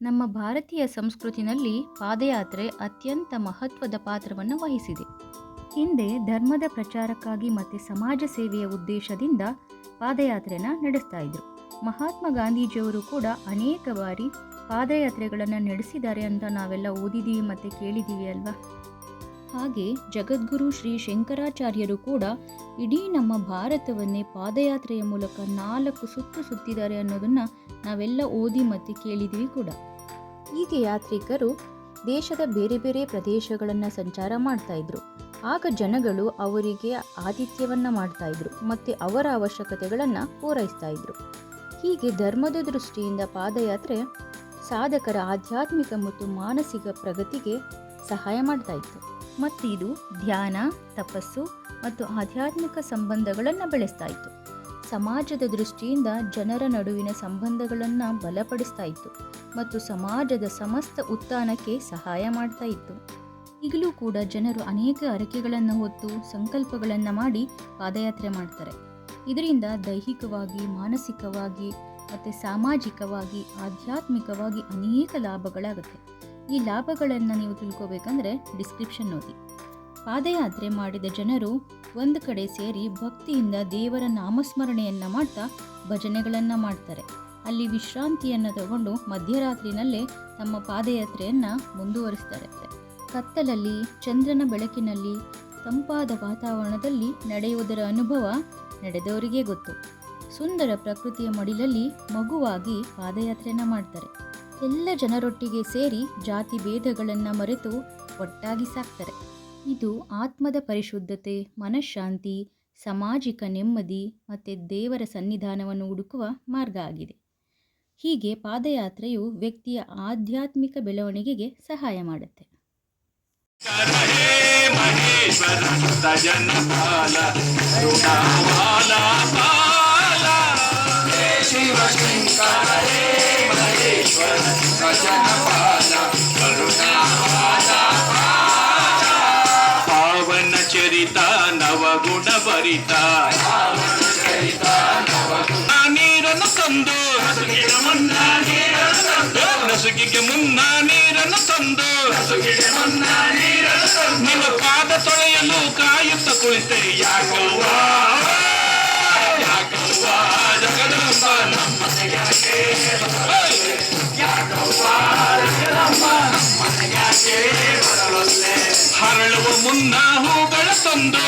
ನಮ್ಮ ಭಾರತೀಯ ಸಂಸ್ಕೃತಿನಲ್ಲಿ ಪಾದಯಾತ್ರೆ ಅತ್ಯಂತ ಮಹತ್ವದ ಪಾತ್ರವನ್ನು ವಹಿಸಿದೆ. ಹಿಂದೆ ಧರ್ಮದ ಪ್ರಚಾರಕ್ಕಾಗಿ ಮತ್ತು ಸಮಾಜ ಸೇವೆಯ ಉದ್ದೇಶದಿಂದ ಪಾದಯಾತ್ರೆಯನ್ನು ನಡೆಸ್ತಾ ಇದ್ರು. ಮಹಾತ್ಮ ಗಾಂಧೀಜಿಯವರು ಕೂಡ ಅನೇಕ ಬಾರಿ ಪಾದಯಾತ್ರೆಗಳನ್ನು ನಡೆಸಿದ್ದಾರೆ ಅಂತ ನಾವೆಲ್ಲ ಓದಿದ್ದೀವಿ ಮತ್ತು ಕೇಳಿದ್ದೀವಿ ಅಲ್ವಾ? ಹಾಗೆ ಜಗದ್ಗುರು ಶ್ರೀ ಶಂಕರಾಚಾರ್ಯರು ಕೂಡ ಇಡೀ ನಮ್ಮ ಭಾರತವನ್ನೇ ಪಾದಯಾತ್ರೆಯ ಮೂಲಕ ನಾಲ್ಕು ಸುತ್ತು ಸುತ್ತಿದ್ದಾರೆ ಅನ್ನೋದನ್ನು ನಾವೆಲ್ಲ ಓದಿ ಮತ್ತು ಕೇಳಿದ್ದೀವಿ ಕೂಡ. ಹೀಗೆ ಯಾತ್ರಿಕರು ದೇಶದ ಬೇರೆ ಬೇರೆ ಪ್ರದೇಶಗಳನ್ನು ಸಂಚಾರ ಮಾಡ್ತಾ ಇದ್ರು. ಆಗ ಜನಗಳು ಅವರಿಗೆ ಆತಿಥ್ಯವನ್ನು ಮಾಡ್ತಾ ಇದ್ರು ಮತ್ತು ಅವರ ಅವಶ್ಯಕತೆಗಳನ್ನು ಪೂರೈಸ್ತಾ ಇದ್ರು. ಹೀಗೆ ಧರ್ಮದ ದೃಷ್ಟಿಯಿಂದ ಪಾದಯಾತ್ರೆ ಸಾಧಕರ ಆಧ್ಯಾತ್ಮಿಕ ಮತ್ತು ಮಾನಸಿಕ ಪ್ರಗತಿಗೆ ಸಹಾಯ ಮಾಡ್ತಾ ಇತ್ತು. ಮತ್ತು ಇದು ಧ್ಯಾನ, ತಪಸ್ಸು ಮತ್ತು ಆಧ್ಯಾತ್ಮಿಕ ಸಂಬಂಧಗಳನ್ನು ಬೆಳೆಸ್ತಾ ಇತ್ತು. ಸಮಾಜದ ದೃಷ್ಟಿಯಿಂದ ಜನರ ನಡುವಿನ ಸಂಬಂಧಗಳನ್ನು ಬಲಪಡಿಸ್ತಾ ಇತ್ತು ಮತ್ತು ಸಮಾಜದ ಸಮಸ್ತ ಉತ್ಥಾನಕ್ಕೆ ಸಹಾಯ ಮಾಡ್ತಾ ಇತ್ತು. ಈಗಲೂ ಕೂಡ ಜನರು ಅನೇಕ ಅರಕೆಗಳನ್ನು ಹೊತ್ತು ಸಂಕಲ್ಪಗಳನ್ನು ಮಾಡಿ ಪಾದಯಾತ್ರೆ ಮಾಡ್ತಾರೆ. ಇದರಿಂದ ದೈಹಿಕವಾಗಿ, ಮಾನಸಿಕವಾಗಿ ಮತ್ತು ಸಾಮಾಜಿಕವಾಗಿ, ಆಧ್ಯಾತ್ಮಿಕವಾಗಿ ಅನೇಕ ಲಾಭಗಳಾಗುತ್ತೆ. ಈ ಲಾಭಗಳನ್ನು ನೀವು ತಿಳ್ಕೊಬೇಕಂದ್ರೆ ಡಿಸ್ಕ್ರಿಪ್ಷನ್ ಓದಿ. ಪಾದಯಾತ್ರೆ ಮಾಡಿದ ಜನರು ಒಂದು ಕಡೆ ಸೇರಿ ಭಕ್ತಿಯಿಂದ ದೇವರ ನಾಮಸ್ಮರಣೆಯನ್ನು ಮಾಡ್ತಾ ಭಜನೆಗಳನ್ನು ಮಾಡ್ತಾರೆ. ಅಲ್ಲಿ ವಿಶ್ರಾಂತಿಯನ್ನು ತಗೊಂಡು ಮಧ್ಯರಾತ್ರಿನಲ್ಲೇ ತಮ್ಮ ಪಾದಯಾತ್ರೆಯನ್ನು ಮುಂದುವರಿಸ್ತಾರೆ. ಕತ್ತಲಲ್ಲಿ, ಚಂದ್ರನ ಬೆಳಕಿನಲ್ಲಿ, ತಂಪಾದ ವಾತಾವರಣದಲ್ಲಿ ನಡೆಯುವುದರ ಅನುಭವ ನಡೆದವರಿಗೆ ಗೊತ್ತು. ಸುಂದರ ಪ್ರಕೃತಿಯ ಮಡಿಲಲ್ಲಿ ಮಗುವಾಗಿ ಪಾದಯಾತ್ರೆಯನ್ನು ಮಾಡ್ತಾರೆ. ಎಲ್ಲ ಜನರೊಟ್ಟಿಗೆ ಸೇರಿ ಜಾತಿ ಭೇದಗಳನ್ನು ಮರೆತು ಒಟ್ಟಾಗಿ ಸಾಕ್ತಾರೆ. ಇದು ಆತ್ಮದ ಪರಿಶುದ್ಧತೆ, ಮನಃಶಾಂತಿ, ಸಾಮಾಜಿಕ ನೆಮ್ಮದಿ ಮತ್ತು ದೇವರ ಸನ್ನಿಧಾನವನ್ನು ಹುಡುಕುವ ಮಾರ್ಗ ಆಗಿದೆ. ಹೀಗೆ ಪಾದಯಾತ್ರೆಯು ವ್ಯಕ್ತಿಯ ಆಧ್ಯಾತ್ಮಿಕ ಬೆಳವಣಿಗೆಗೆ ಸಹಾಯ ಮಾಡುತ್ತೆ. ಶಿವ ಚರಿತ ನವಗುಣ ಭರಿತ. ಆ ನೀರನ್ನು ತಂದು ನಸುಕಿಗೆ ಮುನ್ನ ನೀರನ್ನು ತಂದು ನಿಮ್ಮ ಪಾದ ತೊಳೆಯಲು ಕಾಯುತ್ತ ಕುಳಿತೆ. ಯಾಕವ್ವ? ಯಾಕವ್ವ? ಜಗದಂಬ ನಮ್ಮ? ಯಾಕವ್ವ ಜಗದಂಬ ಬರಲೊಲ್ಲೆ? ಹರಳುವ ಮುನ್ನ ಹೂಗಳ ತಂದು